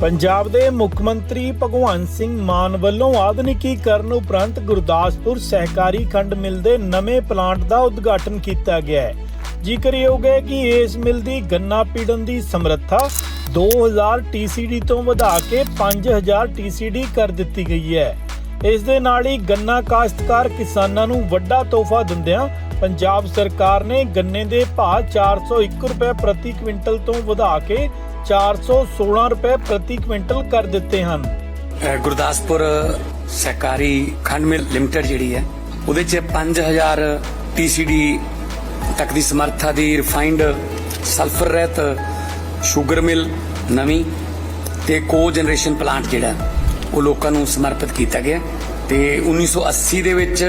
ਪੰਜਾਬ ਦੇ ਮੁੱਖ ਮੰਤਰੀ ਭਗਵੰਤ ਸਿੰਘ ਮਾਨ ਵੱਲੋਂ ਆਧੁਨਿਕੀਕਰਨ ਉਪਰੰਤ ਗੁਰਦਾਸਪੁਰ ਸਹਿਕਾਰੀ ਖੰਡ ਮਿਲ ਦੇ ਨਵੇਂ ਪਲਾਂਟ ਦਾ ਉਦਘਾਟਨ ਕੀਤਾ ਗਿਆ ਹੈ। ਜ਼ਿਕਰਯੋਗ ਹੈ ਕਿ ਇਸ ਮਿਲ ਦੀ ਗੰਨਾ ਪੀੜਨ ਦੀ ਸਮਰੱਥਾ 2000 TCD ਤੋਂ ਵਧਾ ਕੇ 5000 TCD ਕਰ ਦਿੱਤੀ ਗਈ ਹੈ। ਇਸ ਦੇ ਨਾਲ ਹੀ ਗੰਨਾ ਕਾਸ਼ਤਕਾਰ ਕਿਸਾਨਾਂ ਨੂੰ ਵੱਡਾ ਤੋਹਫਾ ਦਿੰਦਿਆਂ ਪੰਜਾਬ ਸਰਕਾਰ ਨੇ ਗੰਨੇ ਦੇ ਭਾਅ 401 ਰੁਪਏ ਪ੍ਰਤੀ ਕੁਇੰਟਲ ਤੋਂ ਵਧਾ ਕੇ 416 ਰੁਪਏ ਪ੍ਰਤੀ ਕੁਇੰਟਲ ਕਰ ਦਿੱਤੇ ਹਨ। ਗੁਰਦਾਸਪੁਰ ਸਹਿਕਾਰੀ ਖੰਡ ਮਿਲ ਲਿਮਟਿਡ ਜਿਹੜੀ ਹੈ, ਉਹਦੇ ਚ 5000 TCD ਤੱਕ ਦੀ ਸਮਰੱਥਾ ਦੀ ਰਿਫਾਈਨਡ ਸਲਫਰ ਰਹਿਤ ਸ਼ੂਗਰ ਮਿਲ ਨਵੀਂ ਤੇ ਕੋ ਜਨਰੇਸ਼ਨ ਪਲਾਂਟ ਜਿਹੜਾ, ਉਹ ਲੋਕਾਂ ਨੂੰ ਸਮਰਪਿਤ ਕੀਤਾ ਗਿਆ। ਤੇ 1980 ਦੇ ਵਿੱਚ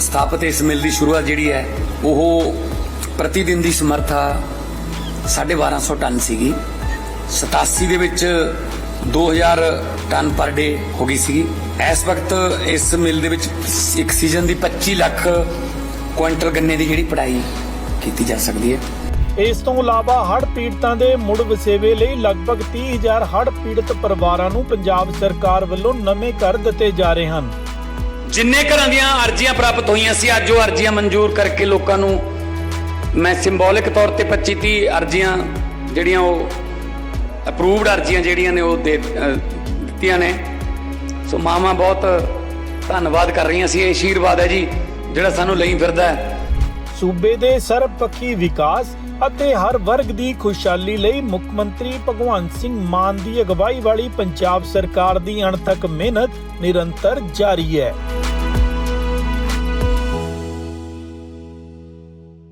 ਸਥਾਪਿਤ ਇਸ ਮਿਲ ਦੀ ਸ਼ੁਰੂਆਤ ਜਿਹੜੀ ਹੈ, ਉਹ ਪ੍ਰਤੀ ਦਿਨ ਦੀ ਸਮਰੱਥਾ 1250 ਟਨ ਸੀਗੀ। 87 ਦੇ ਵਿੱਚ 2000 ਟਨ ਪਰ ਡੇ ਹੋ ਗਈ ਸੀਗੀ। ਇਸ ਵਕਤ ਇਸ ਮਿਲ ਦੇ ਵਿੱਚ ਇੱਕ ਸੀਜ਼ਨ ਦੀ 25 ਲੱਖ ਕੁਇੰਟਲ ਗੰਨੇ ਦੀ ਜਿਹੜੀ ਪੜਾਈ ਕੀਤੀ ਜਾ ਸਕਦੀ ਹੈ। ਇਸ ਤੋਂ ਇਲਾਵਾ ਹੜ੍ਹ ਪੀੜਤਾਂ ਦੇ ਮੁੜ ਵਸੇਵੇ ਲਈ ਲਗਭਗ 30000 ਹੜ੍ਹ ਪੀੜਤ ਪਰਿਵਾਰਾਂ ਨੂੰ ਪੰਜਾਬ ਸਰਕਾਰ ਵੱਲੋਂ ਨਵੇਂ ਘਰ ਦਿੱਤੇ ਜਾ ਰਹੇ ਹਨ। ਜਿੰਨੇ ਘਰਾਂ ਦੀਆਂ ਅਰਜ਼ੀਆਂ ਪ੍ਰਾਪਤ ਹੋਈਆਂ ਸੀ ਅੱਜ ਉਹ ਅਰਜ਼ੀਆਂ ਮਨਜ਼ੂਰ ਕਰਕੇ ਲੋਕਾਂ ਨੂੰ ਮੈਂ ਸਿੰਬੋਲਿਕ ਤੌਰ ਤੇ 25 30 ਅਰਜ਼ੀਆਂ ਜਿਹੜੀਆਂ ਉਹ ਅਪਰੂਵਡ ਅਰਜ਼ੀਆਂ ਜਿਹੜੀਆਂ ਨੇ ਉਹ ਦੇ ਅਹ, ਦਿੱਤੀਆਂ ਨੇ। ਸੋ ਮਾਮਾ ਬਹੁਤ ਧੰਨਵਾਦ ਕਰ ਰਹੀਆਂ ਸੀ ਇਹ ਆਸ਼ੀਰਵਾਦ ਹੈ ਜੀ ਜਿਹੜਾ ਸਾਨੂੰ ਲਈ ਫਿਰਦਾ ਹੈ। ਸੂਬੇ ਦੇ ਸਰਬਪੱਖੀ ਵਿਕਾਸ ਅਤੇ ਹਰ ਵਰਗ ਦੀ ਖੁਸ਼ਹਾਲੀ ਲਈ ਮੁੱਖ ਮੰਤਰੀ ਭਗਵੰਤ ਸਿੰਘ ਮਾਨ ਦੀ ਅਗਵਾਈ ਵਾਲੀ ਪੰਜਾਬ ਸਰਕਾਰ ਦੀ ਅਣਥੱਕ ਮਿਹਨਤ ਨਿਰੰਤਰ ਜਾਰੀ ਹੈ।